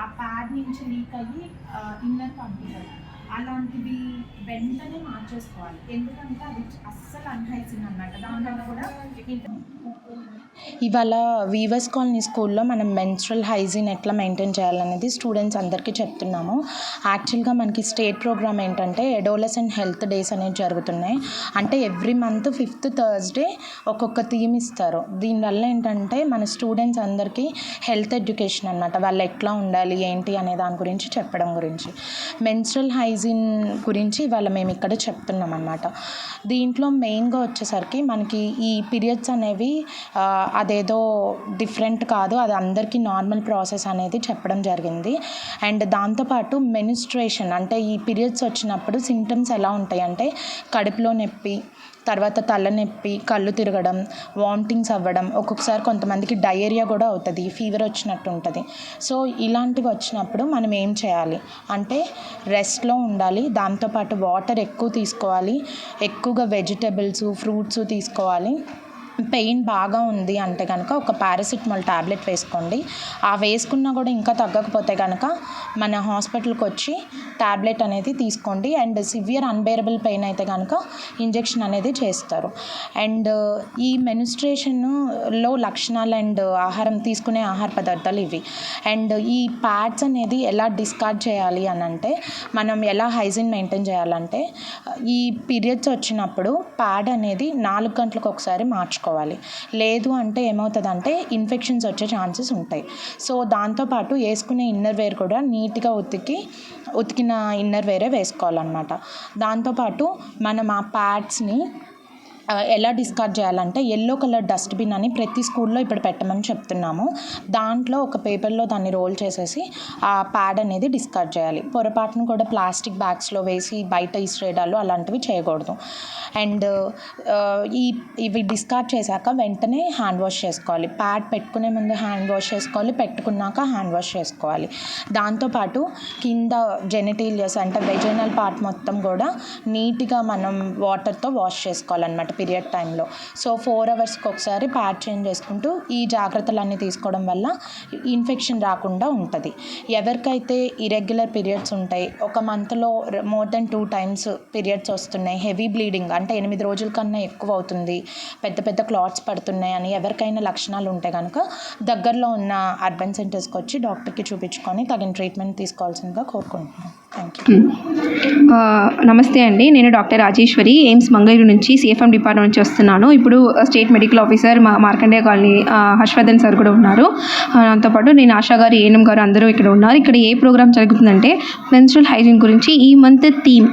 आप पैड नीचे लीक अ inner pump करना అలాంటివి వెంటనే మార్చేసుకోవాలి. ఎందుకంటే అది అస్సలు అన్హైజిన్ అనమాట దానివల్ల కూడా ఇవాళ వీవర్స్ కాలనీ స్కూల్లో మనం మెన్స్ట్రల్ హైజీన్ ఎట్లా మెయింటైన్ చేయాలనేది స్టూడెంట్స్ అందరికీ చెప్తున్నాము. యాక్చువల్గా మనకి స్టేట్ ప్రోగ్రామ్ ఏంటంటే ఎడోలస్ అండ్ హెల్త్ డేస్ అనేవి జరుగుతున్నాయి. అంటే ఎవ్రీ మంత్ ఫిఫ్త్ థర్స్డే ఒక్కొక్క థీమ్ ఇస్తారు. దీనివల్ల ఏంటంటే మన స్టూడెంట్స్ అందరికీ హెల్త్ ఎడ్యుకేషన్ అన్నమాట. వాళ్ళు ఎట్లా ఉండాలి ఏంటి అనే దాని గురించి చెప్పడం గురించి. మెన్స్ట్రల్ హైజీన్ గురించి ఇవాళ మేము ఇక్కడ చెప్తున్నాం అన్నమాట దీంట్లో మెయిన్గా వచ్చేసరికి మనకి ఈ పీరియడ్స్ అనేవి అదేదో డిఫరెంట్ కాదు అది అందరికీ నార్మల్ ప్రాసెస్ అనేది చెప్పడం జరిగింది. అండ్ దాంతోపాటు మెనిస్ట్రేషన్ అంటే ఈ పీరియడ్స్ వచ్చినప్పుడు సిమ్టమ్స్ ఎలా ఉంటాయి అంటే కడుపులో నొప్పి తర్వాత తలనొప్పి కళ్ళు తిరగడం వామిటింగ్స్ అవ్వడం ఒక్కొక్కసారి కొంతమందికి డయేరియా కూడా అవుతుంది ఫీవర్ వచ్చినట్టు ఉంటుంది. సో ఇలాంటివి వచ్చినప్పుడు మనం ఏం చేయాలి? అంటే రెస్ట్లో ఉండాలి దాంతోపాటు వాటర్ ఎక్కువ తీసుకోవాలి ఎక్కువగా వెజిటబుల్స్ ఫ్రూట్స్ తీసుకోవాలి. పెయిన్ బాగా ఉంది అంటే కనుక ఒక పారాసిటమాల్ ట్యాబ్లెట్ వేసుకోండి. ఆ వేసుకున్నా కూడా ఇంకా తగ్గకపోతే కనుక మన హాస్పిటల్కి వచ్చి ట్యాబ్లెట్ అనేది తీసుకోండి. అండ్ సివియర్ అన్బేరబుల్ పెయిన్ అయితే కనుక ఇంజెక్షన్ అనేది చేస్తారు. అండ్ ఈ మెనిస్ట్రేషన్లో లక్షణాలు అండ్ ఆహారం తీసుకునే ఆహార పదార్థాలు ఇవి. అండ్ ఈ ప్యాడ్స్ అనేది ఎలా డిస్కార్డ్ చేయాలి అని అంటే మనం ఎలా హైజీన్ మెయింటైన్ చేయాలంటే ఈ పీరియడ్స్ వచ్చినప్పుడు ప్యాడ్ అనేది నాలుగు గంటలకు ఒకసారి మార్చుకోవాలి. లేదు అంటే ఏమవుతుందంటే ఇన్ఫెక్షన్స్ వచ్చే ఛాన్సెస్ ఉంటాయి. సో దాంతోపాటు వేసుకునే ఇన్నర్ వేర్ కూడా నీట్గా ఉతికి ఉతికిన ఇన్నర్ వేరే వేసుకోవాలన్నమాట. దాంతోపాటు మనం ఆ ప్యాడ్స్ని ఎలా డిస్కార్డ్ చేయాలంటే ఎల్లో కలర్ డస్ట్బిన్ అని ప్రతి స్కూల్లో ఇప్పుడు పెట్టమని చెప్తున్నాము. దాంట్లో ఒక పేపర్లో దాన్ని రోల్ చేసేసి ఆ ప్యాడ్ అనేది డిస్కార్డ్ చేయాలి. పొరపాటును కూడా ప్లాస్టిక్ బ్యాగ్స్లో వేసి బయట ఇసిరేయడాలు అలాంటివి చేయకూడదు. అండ్ ఈ ఇవి డిస్కార్డ్ చేశాక వెంటనే హ్యాండ్ వాష్ చేసుకోవాలి. ప్యాడ్ పెట్టుకునే ముందు హ్యాండ్ వాష్ చేసుకోవాలి. పెట్టుకున్నాక హ్యాండ్ వాష్ చేసుకోవాలి. దాంతోపాటు కింద జెనిటీలియస్ అంటే వెజైనల్ పార్ట్ మొత్తం కూడా నీట్గా మనం వాటర్తో వాష్ చేసుకోవాలన్నమాట. పీరియడ్ టైంలో. సో ఫోర్ అవర్స్కి ఒకసారి ప్యాడ్ చేంజ్ చేసుకుంటూ ఈ జాగ్రత్తలన్నీ తీసుకోవడం వల్ల ఇన్ఫెక్షన్ రాకుండా ఉంటుంది. ఎవరికైతే ఇరెగ్యులర్ పీరియడ్స్ ఉంటాయి ఒక మంత్లో more than two times periods వస్తున్నాయి హెవీ బ్లీడింగ్ అంటే ఎనిమిది రోజుల కన్నా ఎక్కువ అవుతుంది పెద్ద పెద్ద క్లాట్స్ పడుతున్నాయి అని ఎవరికైనా లక్షణాలు ఉంటే కనుక దగ్గరలో ఉన్న అర్బన్ సెంటర్స్కి వచ్చి డాక్టర్కి చూపించుకొని తగిన ట్రీట్మెంట్ తీసుకోవాల్సిందిగా కోరుకుంటున్నాను. నమస్తే అండి. నేను డాక్టర్ రాజేశ్వరి ఎయిమ్స్ మంగళూరు నుంచి సిఎఫ్ఎం డిపార్ట్మెంట్ నుంచి వస్తున్నాను. ఇప్పుడు స్టేట్ మెడికల్ ఆఫీసర్ మా మార్కండేయ కాలనీ హర్షవర్ధన్ సార్ కూడా ఉన్నారు. దాంతోపాటు నేను ఆశా గారు ఏఎన్ఎం గారు అందరూ ఇక్కడ ఉన్నారు. ఇక్కడ ఏ ప్రోగ్రామ్ జరుగుతుందంటే మెన్స్ట్రల్ హైజీన్ గురించి ఈ మంత్ థీమ్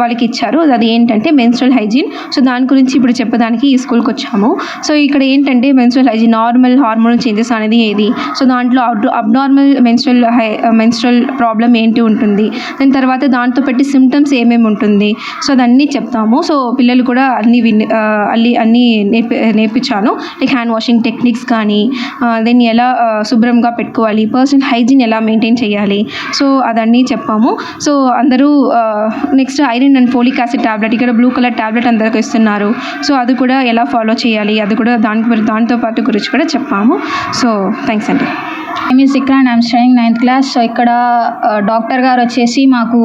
వాళ్ళకి ఇచ్చారు. అది ఏంటంటే మెన్స్ట్రల్ హైజీన్. సో దాని గురించి ఇప్పుడు చెప్పడానికి ఈ స్కూల్కి వచ్చాము. సో ఇక్కడ ఏంటంటే menstrual hygiene normal hormonal changes అనేది ఏది? సో దాంట్లో abnormal menstrual high menstrual problem ఏంటి ఉంటుంది? దాని తర్వాత దాంతో పెట్టి సిమ్టమ్స్ ఏమేమి ఉంటుంది? సో అదన్నీ చెప్తాము. సో పిల్లలు కూడా అన్ని విన్ ఆ, అల్లి అన్నీ నేర్పి నేర్పించాను. లైక్ హ్యాండ్ వాషింగ్ టెక్నిక్స్ కానీ దెన్ ఎలా శుభ్రంగా పెట్టుకోవాలి పర్సనల్ హైజీన్ ఎలా మెయింటైన్ చేయాలి. సో అదన్నీ చెప్పాము. సో అందరూ next iron and folic acid tablet ఇక్కడ బ్లూ కలర్ టాబ్లెట్ అందరికి ఇస్తున్నారు. సో అది కూడా ఎలా ఫాలో చేయాలి అది కూడా దాని దాంతో పాటు గురించి కూడా చెప్పాము. సో థ్యాంక్స్ అండి. Name is Ikran I'm studying ninth class so ఇక్కడ డాక్టర్ గారు వచ్చేసి మాకు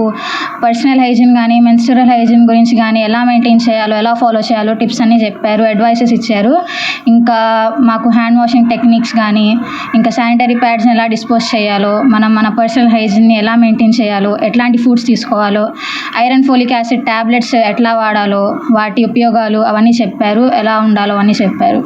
పర్సనల్ హైజీన్ కానీ మెన్స్ట్రల్ హైజీన్ గురించి కానీ ఎలా మెయింటైన్ చేయాలో ఎలా ఫాలో చేయాలో టిప్స్ అన్నీ చెప్పారు అడ్వైసెస్ ఇచ్చారు. ఇంకా మాకు హ్యాండ్ వాషింగ్ టెక్నిక్స్ కానీ ఇంకా శానిటరీ ప్యాడ్స్ని ఎలా డిస్పోజ్ చేయాలో మనం మన పర్సనల్ హైజీన్ని ఎలా మెయింటైన్ చేయాలో ఎట్లాంటి ఫుడ్స్ తీసుకోవాలో ఐరన్ ఫోలిక్ యాసిడ్ ట్యాబ్లెట్స్ ఎట్లా వాడాలో వాటి ఉపయోగాలు అవన్నీ చెప్పారు ఎలా ఉండాలో అవన్నీ చెప్పారు.